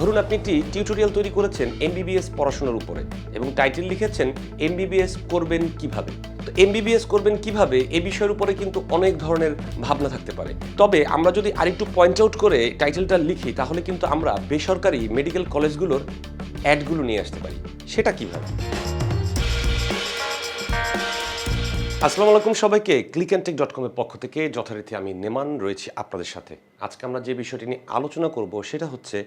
ধরুন আপনি একটি টিউটোরিয়াল তৈরি করেছেন এমবিবিএস পড়াশোনার উপরে এবং টাইটেল লিখেছেন এমবিবিএস করবেন কীভাবে। তো এমবিবিএস করবেন কীভাবে এ বিষয়ের উপরে কিন্তু অনেক ধরনের ভাবনা থাকতে পারে। তবে আমরা যদি আরেকটু পয়েন্ট আউট করে টাইটেলটা লিখি, তাহলে কিন্তু আমরা বেসরকারি মেডিকেল কলেজগুলোর অ্যাডগুলো নিয়ে আসতে পারি। সেটা কীভাবে? আসসালামু আলাইকুম সবাইকে। ক্লিক অ্যান্ড টেক ডট কমের পক্ষ থেকে যথারীতি আমি নেমান রয়েছি আপনাদের সাথে। আজকে আমরা যে বিষয়টি নিয়ে আলোচনা করব, সেটা হচ্ছে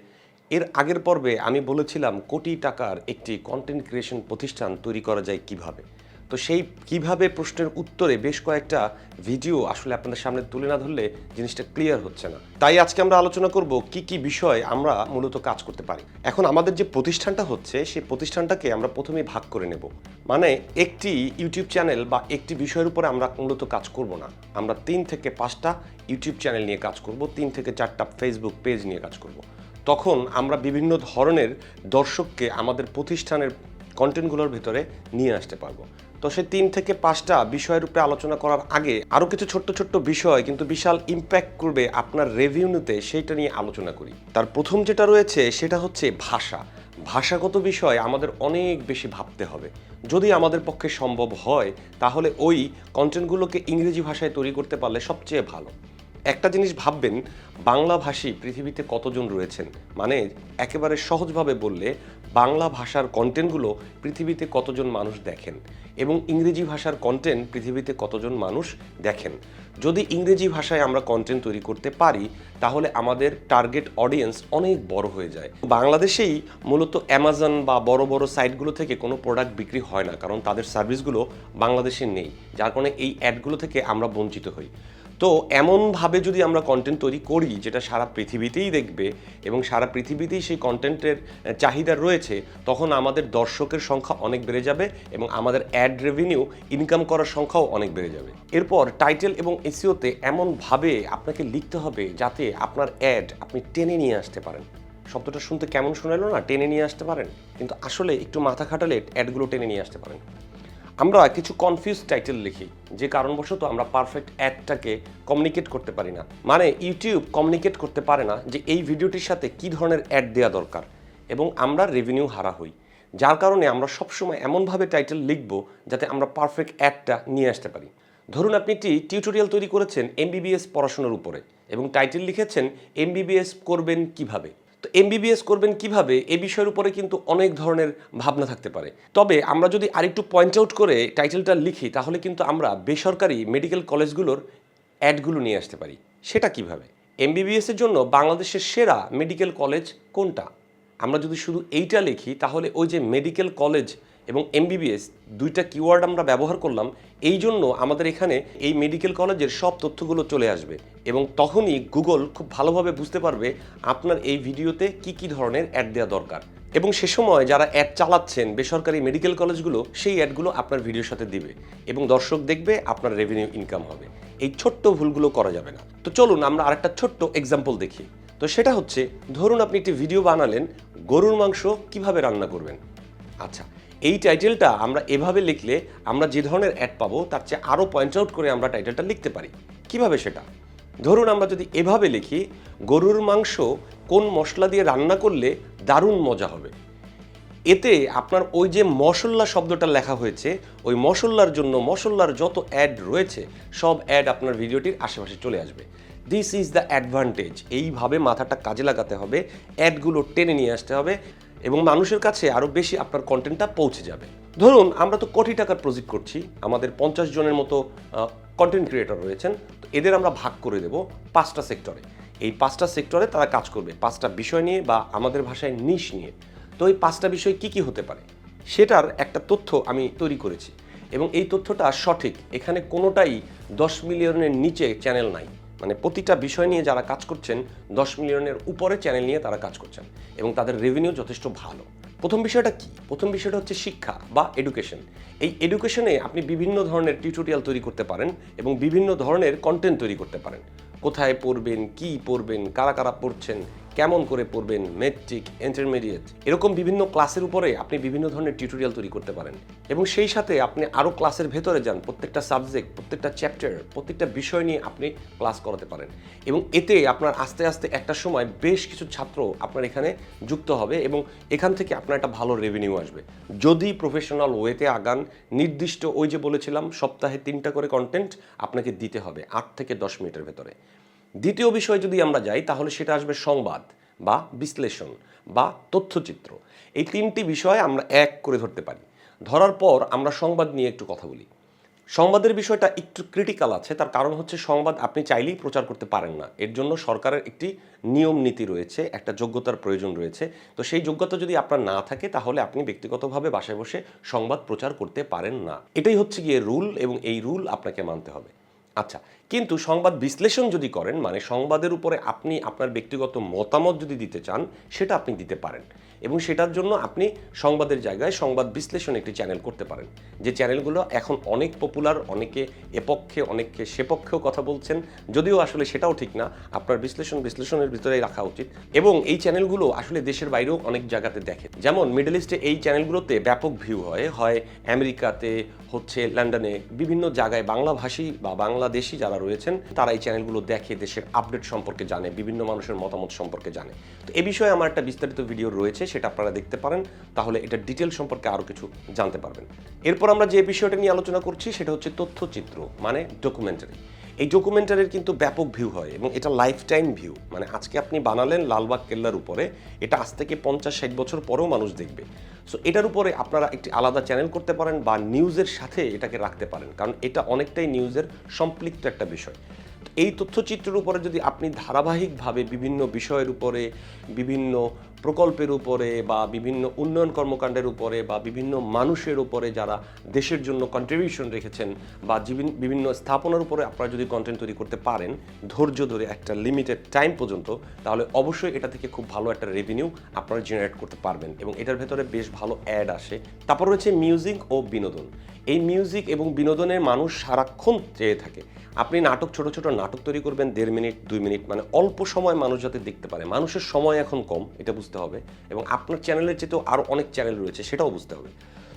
এর আগের পর্বে আমি বলেছিলাম কোটি টাকার একটি কন্টেন্ট ক্রিয়েশন প্রতিষ্ঠান তৈরি করা যায় কীভাবে। তো সেই কীভাবে প্রশ্নের উত্তরে বেশ কয়েকটা ভিডিও আসলে আপনাদের সামনে তুলে না ধরলে জিনিসটা ক্লিয়ার হচ্ছে না। তাই আজকে আমরা আলোচনা করব কি কি বিষয় আমরা মূলত কাজ করতে পারি। এখন আমাদের যে প্রতিষ্ঠানটা হচ্ছে, সেই প্রতিষ্ঠানটাকে আমরা প্রথমে ভাগ করে নেব। মানে একটি ইউটিউব চ্যানেল বা একটি বিষয়ের উপরে আমরা মূলত কাজ করব না। আমরা তিন থেকে পাঁচটা ইউটিউব চ্যানেল নিয়ে কাজ করব, তিন থেকে চারটা ফেসবুক পেজ নিয়ে কাজ করব। তখন আমরা বিভিন্ন ধরনের দর্শককে আমাদের প্রতিষ্ঠানের কন্টেন্টগুলোর ভিতরে নিয়ে আসতে পারব। তো সে তিন থেকে পাঁচটা বিষয়ের আলোচনা করার আগে আরও কিছু ছোট্ট ছোট্ট বিষয় কিন্তু বিশাল ইম্প্যাক্ট করবে আপনার রেভিনিউতে সেইটা নিয়ে আলোচনা করি। তার প্রথম যেটা রয়েছে সেটা হচ্ছে ভাষা। ভাষাগত বিষয় আমাদের অনেক বেশি ভাবতে হবে। যদি আমাদের পক্ষে সম্ভব হয়, তাহলে ওই কন্টেন্টগুলোকে ইংরেজি ভাষায় তৈরি করতে পারলে সবচেয়ে ভালো। একটা জিনিস ভাববেন বাংলাভাষী পৃথিবীতে কতজন রয়েছেন? মানে একেবারে সহজভাবে বললে, বাংলা ভাষার কন্টেন্টগুলো পৃথিবীতে কতজন মানুষ দেখেন? এবং ইংরেজি ভাষার কন্টেন্ট পৃথিবীতে কতজন মানুষ দেখেন? যদি ইংরেজি ভাষায় আমরা কন্টেন্ট তৈরি করতে পারি, তাহলে আমাদের টার্গেট অডিয়েন্স অনেক বড় হয়ে যায়। বাংলাদেশেই মূলত অ্যামাজন বা বড় বড় সাইটগুলো থেকে কোনো প্রোডাক্ট বিক্রি হয় না, কারণ তাদের সার্ভিসগুলো বাংলাদেশে নেই, যার কারণে এই অ্যাডগুলো থেকে আমরা বঞ্চিত হই। তো এমনভাবে যদি আমরা কন্টেন্ট তৈরি করি, যেটা সারা পৃথিবীতেই দেখবে এবং সারা পৃথিবীতেই সেই কন্টেন্টের চাহিদা রয়েছে, তখন আমাদের দর্শকের সংখ্যা অনেক বেড়ে যাবে এবং আমাদের অ্যাড রেভিনিউ ইনকাম করার সংখ্যাও অনেক বেড়ে যাবে। এরপর টাইটেল এবং এসিওতে এমনভাবে আপনাকে লিখতে হবে যাতে আপনার অ্যাড আপনি টেনে নিয়ে আসতে পারেন। শব্দটা শুনতে কেমন শোনালো না? টেনে নিয়ে আসতে পারেন। কিন্তু আসলে একটু মাথা খাটালে অ্যাডগুলো টেনে নিয়ে আসতে পারেন। আমরা কিছু কনফিউজ টাইটেল লিখি, যে কারণবশত আমরা পারফেক্ট অ্যাডটাকে কমিউনিকেট করতে পারি না। মানে ইউটিউব কমিউনিকেট করতে পারে না যে এই ভিডিওটির সাথে কি ধরনের অ্যাড দেওয়া দরকার এবং আমরা রেভিনিউ হারা হই। যার কারণে আমরা সবসময় এমনভাবে টাইটেল লিখব যাতে আমরা পারফেক্ট অ্যাডটা নিয়ে আসতে পারি। ধরুন আপনি একটি টিউটোরিয়াল তৈরি করেছেন এমবিবিএস পড়াশোনার উপরে এবং টাইটেল লিখেছেন এমবিবিএস করবেন কীভাবে? তো এমবিবিএস করবেন কীভাবে, এ বিষয়ের উপরে কিন্তু অনেক ধরনের ভাবনা থাকতে পারে। তবে আমরা যদি আরেকটু পয়েন্ট আউট করে টাইটেলটা লিখি, তাহলে কিন্তু আমরা বেসরকারি মেডিকেল কলেজগুলোর অ্যাডগুলো নিয়ে আসতে পারি। সেটা কীভাবে? এমবিবিএসের জন্য বাংলাদেশের সেরা মেডিকেল কলেজ কোনটা? আমরা যদি শুধু এইটা লিখি, তাহলে ওই যে মেডিকেল কলেজ এবং এমবিবিএস দুইটা কিওয়ার্ড আমরা ব্যবহার করলাম, এই জন্য আমাদের এখানে এই মেডিকেল কলেজের সব তথ্যগুলো চলে আসবে। এবং তখনই গুগল খুব ভালোভাবে বুঝতে পারবে আপনার এই ভিডিওতে কি কি ধরনের অ্যাড দেওয়া দরকার। এবং সে সময় যারা অ্যাড চালাচ্ছেন বেসরকারি মেডিকেল কলেজগুলো সেই অ্যাডগুলো আপনার ভিডিওর সাথে দিবে। এবং দর্শক দেখবে আপনার রেভিনিউ ইনকাম হবে। এই ছোট্ট ভুলগুলো করা যাবে না। তো চলুন আমরা আরেকটা ছোট্ট এক্সাম্পল দেখি। তো সেটা হচ্ছে, ধরুন আপনি একটি ভিডিও বানালেন, গরুর মাংস কীভাবে রান্না করবেন? আচ্ছা এই টাইটেলটা আমরা এভাবে লিখলে আমরা যে ধরনের অ্যাড পাবো, তার চেয়ে আরও পয়েন্ট আউট করে আমরা টাইটেলটা লিখতে পারি। কীভাবে সেটা? ধরুন আমরা যদি এভাবে লিখি, গরুর মাংস কোন মশলা দিয়ে রান্না করলে দারুণ মজা হবে। এতে আপনার ওই যে মশল্লা শব্দটা লেখা হয়েছে, ওই মশল্লার জন্য মশল্লার যত অ্যাড রয়েছে, সব অ্যাড আপনার ভিডিওটির আশেপাশে চলে আসবে। দিস ইজ দ্য অ্যাডভান্টেজ এইভাবে মাথাটা কাজে লাগাতে হবে অ্যাডগুলো টেনে নিয়ে আসতে হবে এবং মানুষের কাছে আরও বেশি আপনার কন্টেন্টটা পৌঁছে যাবে। ধরুন, আমরা তো কোটি টাকার প্রজেক্ট করছি, আমাদের পঞ্চাশ জনের মতো কন্টেন্ট ক্রিয়েটর রয়েছেন, তো এদের আমরা ভাগ করে দেব পাঁচটা সেক্টরে এই পাঁচটা সেক্টরে তারা কাজ করবে, পাঁচটা বিষয় নিয়ে বা আমাদের ভাষায় নিশ নিয়ে। তো এই পাঁচটা বিষয় কি কি হতে পারে? সেটার একটা তথ্য আমি তৈরি করেছি এবং এই তথ্যটা সঠিক। এখানে কোনোটাই দশ মিলিয়নের নিচে চ্যানেল নাই। মানে প্রতিটা বিষয় নিয়ে যারা কাজ করছেন, দশ মিলিয়নের উপরে চ্যানেল নিয়ে তারা কাজ করছেন এবং তাদের রেভিনিউ যথেষ্ট ভালো। প্রথম বিষয়টা কি? প্রথম বিষয়টা হচ্ছে শিক্ষা বা এডুকেশন এই এডুকেশনে আপনি বিভিন্ন ধরনের টিউটোরিয়াল তৈরি করতে পারেন এবং বিভিন্ন ধরনের কন্টেন্ট তৈরি করতে পারেন। কোথায় পড়বেন, কি পড়বেন, কারা কারা পড়ছেন কেমন করে পড়বেন মেট্রিক ইন্টারমিডিয়েট এরকম বিভিন্ন ক্লাসের উপরে আপনি বিভিন্ন ধরনের টিউটোরিয়াল তৈরি করতে পারেন। এবং সেই সাথে আপনি আরও ক্লাসের ভেতরে যান, প্রত্যেকটা সাবজেক্ট প্রত্যেকটা চ্যাপ্টার প্রত্যেকটা বিষয় নিয়ে আপনি ক্লাস করাতে পারেন। এবং এতে আপনার আস্তে আস্তে একটা সময় বেশ কিছু ছাত্র আপনার এখানে যুক্ত হবে এবং এখান থেকে আপনার একটা ভালো রেভিনিউ আসবে। যদি প্রফেশনাল ওয়েতে আগান, নির্দিষ্ট ওই যে বলেছিলাম, সপ্তাহে তিনটা করে কন্টেন্ট আপনাকে দিতে হবে, আট থেকে দশ মিনিটের ভেতরে। দ্বিতীয় বিষয় যদি আমরা যাই, তাহলে সেটা আসবে সংবাদ বা বিশ্লেষণ বা তথ্যচিত্র। এই তিনটি বিষয় আমরা এক করে ধরতে পারি। ধরার পর আমরা সংবাদ নিয়ে একটু কথা বলি। সংবাদের বিষয়টা একটু ক্রিটিক্যাল আছে, তার কারণ হচ্ছে সংবাদ আপনি চাইলেই প্রচার করতে পারেন না। এর জন্য সরকারের একটি নিয়ম নীতি রয়েছে, একটা যোগ্যতার প্রয়োজন রয়েছে। তো সেই যোগ্যতা যদি আপনার না থাকে, তাহলে আপনি ব্যক্তিগতভাবে বাসায় বসে সংবাদ প্রচার করতে পারেন না। এটাই হচ্ছে গিয়ে রুল এবং এই রুল আপনাকে মানতে হবে। আচ্ছা কিন্তু সংবাদ বিশ্লেষণ যদি করেন মানে সংবাদের উপরে আপনি আপনার ব্যক্তিগত মতামত যদি দিতে চান, সেটা আপনি দিতে পারেন। এবং সেটার জন্য আপনি সংবাদের জায়গায় সংবাদ বিশ্লেষণ একটি চ্যানেল করতে পারেন। যে চ্যানেলগুলো এখন অনেক পপুলার অনেকে এপক্ষে, অনেককে সেপক্ষেও কথা বলছেন। যদিও আসলে সেটাও ঠিক না, আপনার বিশ্লেষণ বিশ্লেষণের ভিতরেই রাখা উচিত। এবং এই চ্যানেলগুলো আসলে দেশের বাইরেও অনেক জায়গাতে দেখে যেমন মিডল ইস্টে এই চ্যানেলগুলোতে ব্যাপক ভিউ হয়। হয় আমেরিকাতে, হচ্ছে লন্ডনে বিভিন্ন জায়গায় বাংলাভাষী বা বাংলাদেশি যারা রয়েছেন, তারা এই চ্যানেলগুলো দেখে, দেশের আপডেট সম্পর্কে জানে, বিভিন্ন মানুষের মতামত সম্পর্কে জানে। তো এ বিষয়ে আমার একটা বিস্তারিত ভিডিও রয়েছে, সেটা আপনারা দেখতে পারেন। তাহলে এটা ডিটেল সম্পর্কে আরও কিছু জানতে পারবেন। এরপর আমরা যে বিষয়টা নিয়ে আলোচনা করছি, সেটা হচ্ছে তথ্যচিত্র মানে ডকুমেন্টারি এই ডকুমেন্টারির কিন্তু ব্যাপক ভিউ হয় এবং এটা লাইফ টাইম ভিউ মানে আজকে আপনি বানালেন লালবাগ কেল্লার উপরে, এটা আজ থেকে পঞ্চাশ, ষাট বছর পরেও মানুষ দেখবে। সো এটার উপরে আপনারা একটি আলাদা চ্যানেল করতে পারেন বা নিউজের সাথে এটাকে রাখতে পারেন, কারণ এটা অনেকটাই নিউজের সম্পৃক্ত একটা বিষয়। এই তথ্যচিত্রের উপরে যদি আপনি ধারাবাহিকভাবে বিভিন্ন বিষয়ের উপরে বিভিন্ন প্রকল্পের উপরে বা বিভিন্ন উন্নয়ন কর্মকাণ্ডের উপরে বা বিভিন্ন মানুষের উপরে যারা দেশের জন্য কন্ট্রিবিউশন রেখেছেন বা বিভিন্ন স্থাপনার উপরে আপনারা যদি কন্টেন্ট তৈরি করতে পারেন, ধৈর্য ধরে একটা লিমিটেড টাইম পর্যন্ত, তাহলে অবশ্যই এটা থেকে খুব ভালো একটা রেভিনিউ আপনারা জেনারেট করতে পারবেন এবং এটার ভেতরে বেশ ভালো অ্যাড আসে। তারপর রয়েছে মিউজিক ও বিনোদন। এই মিউজিক এবং বিনোদনের মানুষ সারাক্ষণ চেয়ে থাকে। আপনি নাটক, ছোট ছোট নাটক তৈরি করবেন দেড় মিনিট, দুই মিনিট মানে অল্প সময় মানুষ যাতে দেখতে পারে। মানুষের সময় এখন কম, এটা বুঝতে হবে এবং আপনার চ্যানেলের যেহেতু আরও অনেক চ্যানেল রয়েছে সেটাও বুঝতে হবে।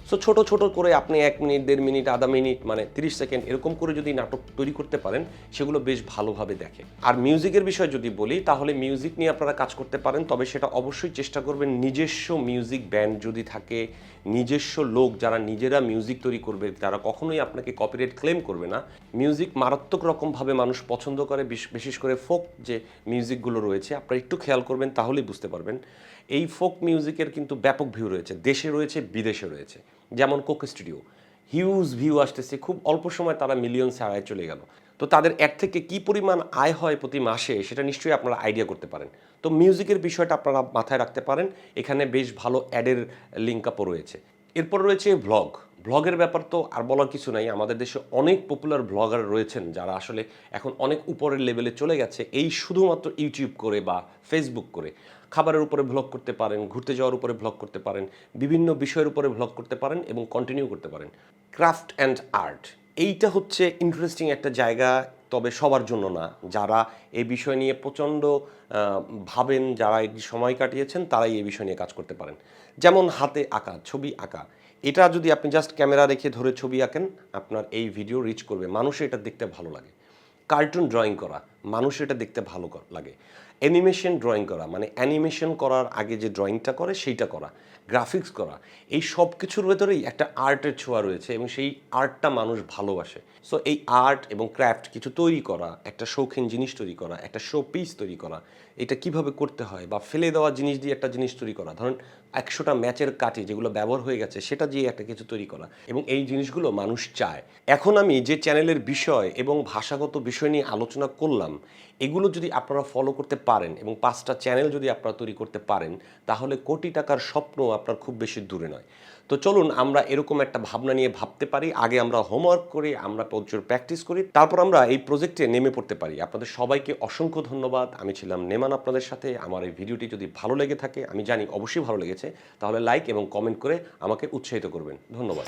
সো ছোট ছোট করে আপনি এক মিনিট, দেড় মিনিট, আধা মিনিট মানে তিরিশ সেকেন্ড এরকম করে যদি নাটক তৈরি করতে পারেন, সেগুলো বেশ ভালোভাবে দেখে। আর মিউজিকের বিষয় যদি বলি, তাহলে মিউজিক নিয়ে আপনারা কাজ করতে পারেন, তবে সেটা অবশ্যই চেষ্টা করবেন নিজস্ব মিউজিক ব্যান্ড যদি থাকে, নিজস্ব লোক যারা নিজেরা মিউজিক তৈরি করবে তারা কখনোই আপনাকে কপিরাইট ক্লেম করবে না। মিউজিক মারাত্মক রকমভাবে মানুষ পছন্দ করে বিশেষ করে ফোক যে মিউজিকগুলো রয়েছে, আপনারা একটু খেয়াল করবেন, তাহলেই বুঝতে পারবেন। এই ফোক মিউজিকের কিন্তু ব্যাপক ভিউ রয়েছে, দেশে রয়েছে, বিদেশে রয়েছে। যেমন কোক স্টুডিও হিউজ ভিউ আসতেছে, খুব অল্প সময় তারা মিলিয়ন ছাড়ায় চলে গেল। তো তাদের এক থেকে কি পরিমাণ আয় হয় প্রতি মাসে, সেটা নিশ্চয়ই আপনারা আইডিয়া করতে পারেন। তো মিউজিকের বিষয়টা আপনারা মাথায় রাখতে পারেন, এখানে বেশ ভালো অ্যাডের লিঙ্ক আপও রয়েছে। এরপর রয়েছে ভ্লগ ভ্লগের ব্যাপার তো আর বলার কিছু নাই। আমাদের দেশে অনেক পপুলার ব্লগার রয়েছেন যারা আসলে এখন অনেক উপরের লেভেলে চলে গেছে। এই শুধুমাত্র ইউটিউব করে বা ফেসবুক করে খাবারের উপরে ভ্লগ করতে পারেন, ঘুরতে যাওয়ার উপরে ভ্লগ করতে পারেন, বিভিন্ন বিষয়ের উপরে ভ্লগ করতে পারেন এবং কন্টিনিউ করতে পারেন। ক্রাফট অ্যান্ড আর্ট এইটা হচ্ছে ইন্টারেস্টিং একটা জায়গা, তবে সবার জন্য না। যারা এই বিষয় নিয়ে প্রচণ্ড ভাবেন, যারা এই সময় কাটিয়েছেন, তারাই এই বিষয় নিয়ে কাজ করতে পারেন। যেমন হাতে আঁকা, ছবি আঁকা এটা যদি আপনি জাস্ট ক্যামেরা রেখে ধরে ছবি আঁকেন, আপনার এই ভিডিও রিচ করবে। মানুষের এটা দেখতে ভালো লাগে। কার্টুন ড্রয়িং করা মানুষের এটা দেখতে ভালো লাগে। অ্যানিমেশন ড্রয়িং করা মানে অ্যানিমেশন করার আগে যে ড্রয়িংটা করে, সেইটা করা। গ্রাফিক্স করা, এই সব কিছুর ভেতরেই একটা আর্টের ছোঁয়া রয়েছে এবং সেই আর্টটা মানুষ ভালোবাসে। সো এই আর্ট এবং ক্রাফট কিছু তৈরি করা, একটা শৌখিন জিনিস তৈরি করা, একটা শো পিস তৈরি করা, এটা কীভাবে করতে হয় বা ফেলে দেওয়া জিনিস দিয়ে একটা জিনিস তৈরি করা? ধরুন একশোটা ম্যাচের কাটি যেগুলো ব্যবহার হয়ে গেছে, সেটা দিয়ে একটা কিছু তৈরি করা। এবং এই জিনিসগুলো মানুষ চায়। এখন আমি যে চ্যানেলের বিষয় এবং ভাষাগত বিষয় নিয়ে আলোচনা করলাম এগুলো যদি আপনারা ফলো করতে পারেন এবং পাঁচটা চ্যানেল যদি আপনারা তৈরি করতে পারেন, তাহলে কোটি টাকার স্বপ্ন আপনার খুব বেশি দূরে নয়। তো চলুন আমরা এরকম একটা ভাবনা নিয়ে ভাবতে পারি, আগে আমরা হোমওয়ার্ক করি, আমরা প্রচুর প্র্যাকটিস করি, তারপর আমরা এই প্রজেক্টে নেমে পড়তে পারি। আপনাদের সবাইকে অসংখ্য ধন্যবাদ। আমি ছিলাম নেমান আপনাদের সাথে। আমার এই ভিডিওটি যদি ভালো লেগে থাকে, আমি জানি অবশ্যই ভালো লেগেছে, তাহলে লাইক এবং কমেন্ট করে আমাকে উৎসাহিত করবেন। ধন্যবাদ।